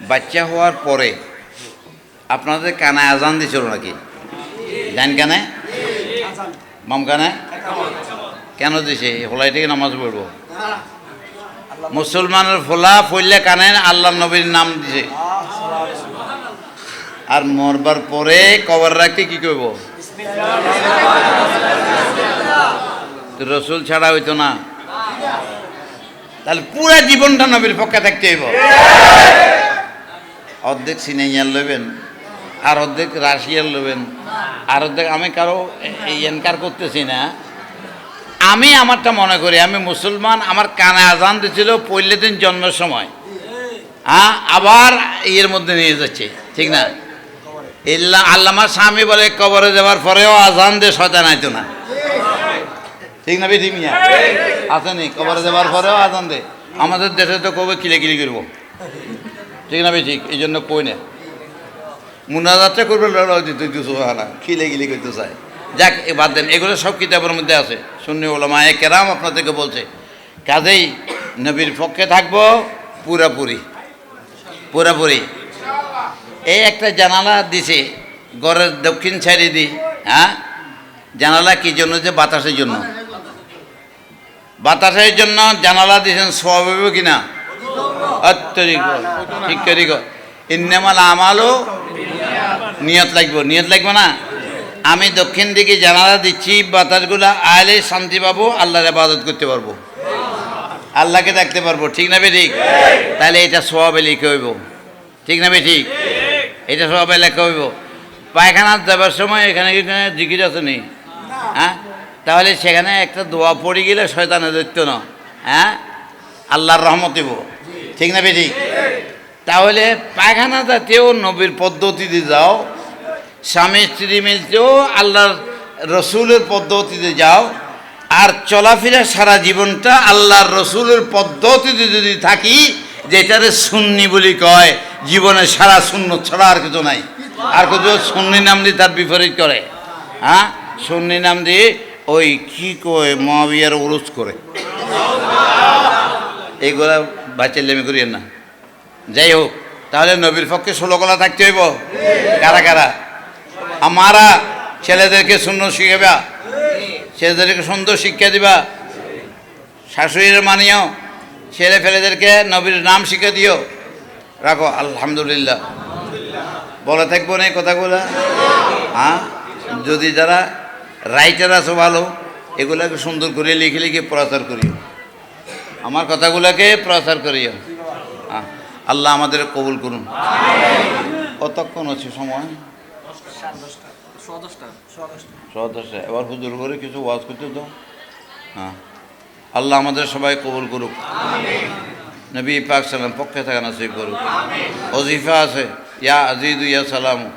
বাচ্চা হওয়ার পরে আপনাদের কানে আজান দিছিল নাকি? জান কানে? মাম কানে? কেন দিছে? হোলাই থেকে নামাজ পড়ব। মুসলমানের ফোলা ফইলে কানে আল্লাহ নবীর নাম দিছে। আর মরবার পরে কবর রাখতে কি করব রসুল ছাড়া হইতো না। তাহলে পুরা জীবনটা নবীর পক্ষে থাকতে হইব। অর্ধেক সিনেমার লবেন আর অর্ধেক রাশিয়ার লবেন আর অর্ধেক আমি কারও এই এনকার করতেছি না। আমি আমারটা মনে করি আমি মুসলমান আমার কানে আজান দিছিল পল্লে দিন জন্মের সময়। হ্যাঁ আবার ইয়ের মধ্যে নিয়ে যাচ্ছে ঠিক না? ইল্লা আল্লামা স্বামী বলে কবরে যাওয়ার পরেও আজান দিয়ে শয়তান আইতো না। ঠিক না বেঠি মিয়া? আছে নি? কবরে যাওয়ার পরেও আজান দে আমাদের দেশে তো কবে কিলে কিলি করব? ঠিক না ঠিক, এই জন্য কই না। করবে দিতে কিছু হয় না খিলে গিলি করতে চায় যাক বাদ দেন, এগুলো সব কিতাবের মধ্যে আছে। সুন্নি ওলামা এ কেরাম আপনাদেরকে বলছে। কাজেই নবীর পক্ষে থাকব পুরাপুরি। পুরাপুরি। এই একটা জানালা দিছে ঘরের দক্ষিণ সাইডে দি হ্যাঁ? জানালা কি জন্য যে বাতাসের জন্য? বাতাসের জন্য জানালা দিয়েছেন, স্বভাব কিনা? ঠিক নিয়ত লাগবো। নিয়ত লাগবে না? আমি দক্ষিণ দিকে জানালা দিচ্ছি, বাতাসগুলো আইলে শান্তি পাবো, আল্লাহর আবাদত করতে পারব। আল্লাহকে দেখতে পারব। ঠিক না বে ঠিক? তাহলে এটা সবাবে লিখে হইব। ঠিক না বে ঠিক? এটা সবাবে লেখা হইব। পায়খানা যাবার সময় এখানে জিকির আছে নেই হ্যাঁ? তাহলে সেখানে একটা দোয়া পড়ে গেলে শয়তানে দৈত্য না। হ্যাঁ? আল্লাহর রহমত দিব। ঠিক না বে ঠিক তাহলে পায়খানা জাতীয় নবীর পদ্ধতিতে যাও, স্বামী, স্ত্রী মিলতেও আল্লাহর রসুলের পদ্ধতিতে যাও, আর চলাফেরা সারা জীবনটা আল্লাহর রসুলের পদ্ধতিতে যদি থাকি, যেটারে সুন্নি বলি কয়, জীবনে সারা শূন্য ছাড়া আর কিছু নাই। আর কিছু সুন্নি নাম দিয়ে তার বিপরীত করে? হ্যাঁ? সুন্নি নাম দিয়ে ওই কি কয়, মহাবিয়ার উরুজ করে। এইগুলা বাচ্চালেমি করিয়েন না। যাই হোক, তাহলে নবীর পক্ষে ষোলো কলা থাকতে হইব? কারা কারা? আমারা ছেলেদেরকে শূন্য শিখাবা ছেলেদেরকে সুন্দর শিক্ষা দিবা, শাশুড়ির মানিও ছেলে ফেলেদেরকে নবীর নাম শিখে দিও। রাখো, আলহামদুলিল্লাহ। বলে থাকব না এই কথাগুলো? হ্যাঁ? যদি যারা রাইটার আছো ভালো, এগুলাকে সুন্দর করে লিখে লিখে প্রচার করিও। আমার কথাগুলোকে প্রচার করিও। আল্লাহ আমাদের কবুল করুন। কতক্ষণ আছে সময়? সদস্য এবার হুজুর করে কিছু ওয়াজ করতে তো হ্যাঁ আল্লাহ আমাদের সবাই কবুল করুক। নবী পাক সালাম পক্ষে থাকা নসিব করুক। অজিফা আছে, ইয়া আজিদু ইয়া সালামু।